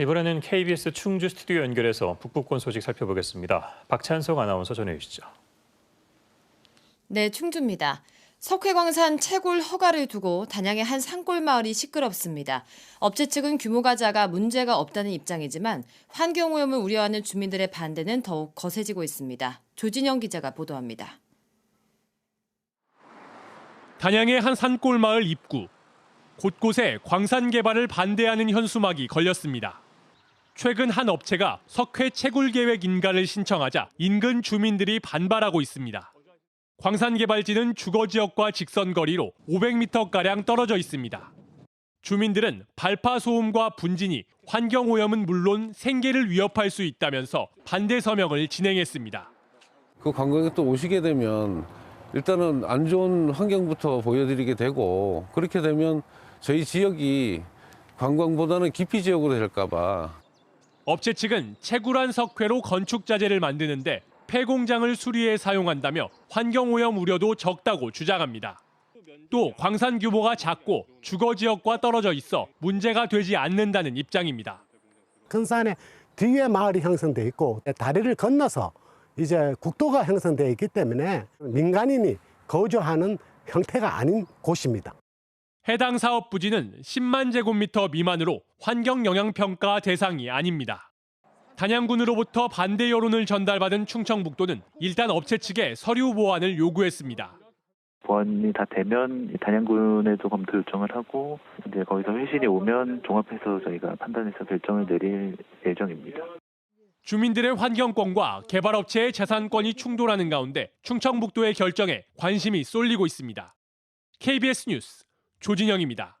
이번에는 KBS 충주 스튜디오 연결해서 북부권 소식 살펴보겠습니다. 박찬석 아나운서 전해주시죠. 네, 충주입니다. 석회광산 채굴 허가를 두고 단양의 한 산골 마을이 시끄럽습니다. 업체 측은 규모가 작아 문제가 없다는 입장이지만 환경오염을 우려하는 주민들의 반대는 더욱 거세지고 있습니다. 조진영 기자가 보도합니다. 단양의 한 산골 마을 입구. 곳곳에 광산 개발을 반대하는 현수막이 걸렸습니다. 최근 한 업체가 석회 채굴 계획 인가를 신청하자 인근 주민들이 반발하고 있습니다. 광산 개발지는 주거 지역과 직선 거리로 500m 가량 떨어져 있습니다. 주민들은 발파 소음과 분진이 환경 오염은 물론 생계를 위협할 수 있다면서 반대 서명을 진행했습니다. 그 관광객 또 오시게 되면 일단은 안 좋은 환경부터 보여드리게 되고 그렇게 되면 저희 지역이 관광보다는 기피 지역으로 될까 봐 업체 측은 채굴한 석회로 건축 자재를 만드는데 폐공장을 수리해 사용한다며 환경 오염 우려도 적다고 주장합니다. 또 광산 규모가 작고 주거 지역과 떨어져 있어 문제가 되지 않는다는 입장입니다. 큰 산에 뒤에 마을이 형성돼 있고 다리를 건너서 이제 국도가 형성돼 있기 때문에 민간인이 거주하는 형태가 아닌 곳입니다. 해당 사업 부지는 10만 제곱미터 미만으로 환경 영향 평가 대상이 아닙니다. 단양군으로부터 반대 여론을 전달받은 충청북도는 일단 업체 측에 서류 보완을 요구했습니다. 보완이 다 되면 단양군에도 검토 요청을 하고 이제 거기서 회신이 오면 종합해서 저희가 판단해서 결정을 내릴 예정입니다. 주민들의 환경권과 개발업체의 재산권이 충돌하는 가운데 충청북도의 결정에 관심이 쏠리고 있습니다. KBS 뉴스 조진영입니다.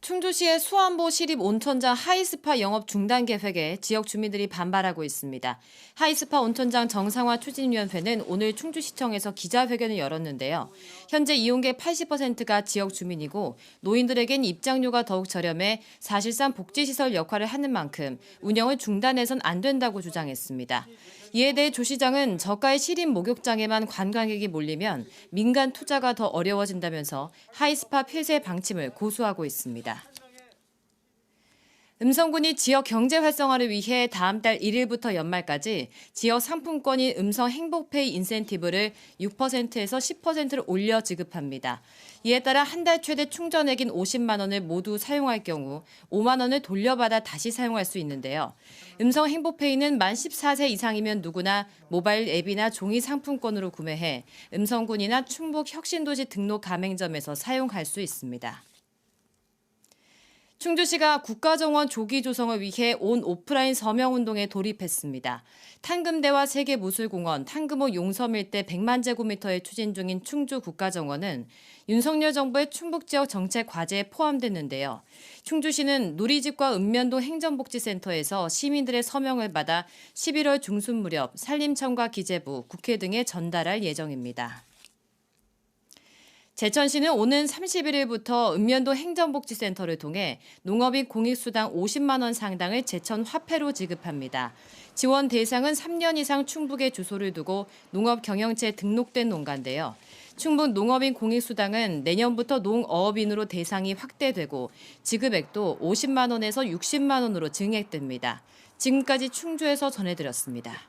충주시의 수안보 시립 온천장 하이스파 영업 중단 계획에 지역 주민들이 반발하고 있습니다. 하이스파 온천장 정상화 추진위원회는 오늘 충주시청에서 기자회견을 열었는데요. 현재 이용객 80%가 지역 주민이고 노인들에겐 입장료가 더욱 저렴해 사실상 복지시설 역할을 하는 만큼 운영을 중단해선 안 된다고 주장했습니다. 이에 대해 조 시장은 저가의 시립 목욕장에만 관광객이 몰리면 민간 투자가 더 어려워진다면서 하이스파 폐쇄 방침을 고수하고 있습니다. 음성군이 지역 경제 활성화를 위해 다음 달 1일부터 연말까지 지역 상품권인 음성 행복페이 인센티브를 6%에서 10%를 올려 지급합니다. 이에 따라 한 달 최대 충전액인 50만 원을 모두 사용할 경우 5만 원을 돌려받아 다시 사용할 수 있는데요. 음성 행복페이는 만 14세 이상이면 누구나 모바일 앱이나 종이 상품권으로 구매해 음성군이나 충북 혁신도시 등록 가맹점에서 사용할 수 있습니다. 충주시가 국가정원 조기 조성을 위해 온 오프라인 서명 운동에 돌입했습니다. 탄금대와 세계무술공원, 탄금호 용섬 일대 100만 제곱미터에 추진 중인 충주 국가정원은 윤석열 정부의 충북 지역 정책 과제에 포함됐는데요. 충주시는 누리집과 읍면동 행정복지센터에서 시민들의 서명을 받아 11월 중순 무렵 산림청과 기재부, 국회 등에 전달할 예정입니다. 제천시는 오는 31일부터 읍면도 행정복지센터를 통해 농업인 공익수당 50만 원 상당을 제천 화폐로 지급합니다. 지원 대상은 3년 이상 충북에 주소를 두고 농업 경영체에 등록된 농가인데요. 충북 농업인 공익수당은 내년부터 농어업인으로 대상이 확대되고 지급액도 50만 원에서 60만 원으로 증액됩니다. 지금까지 충주에서 전해드렸습니다.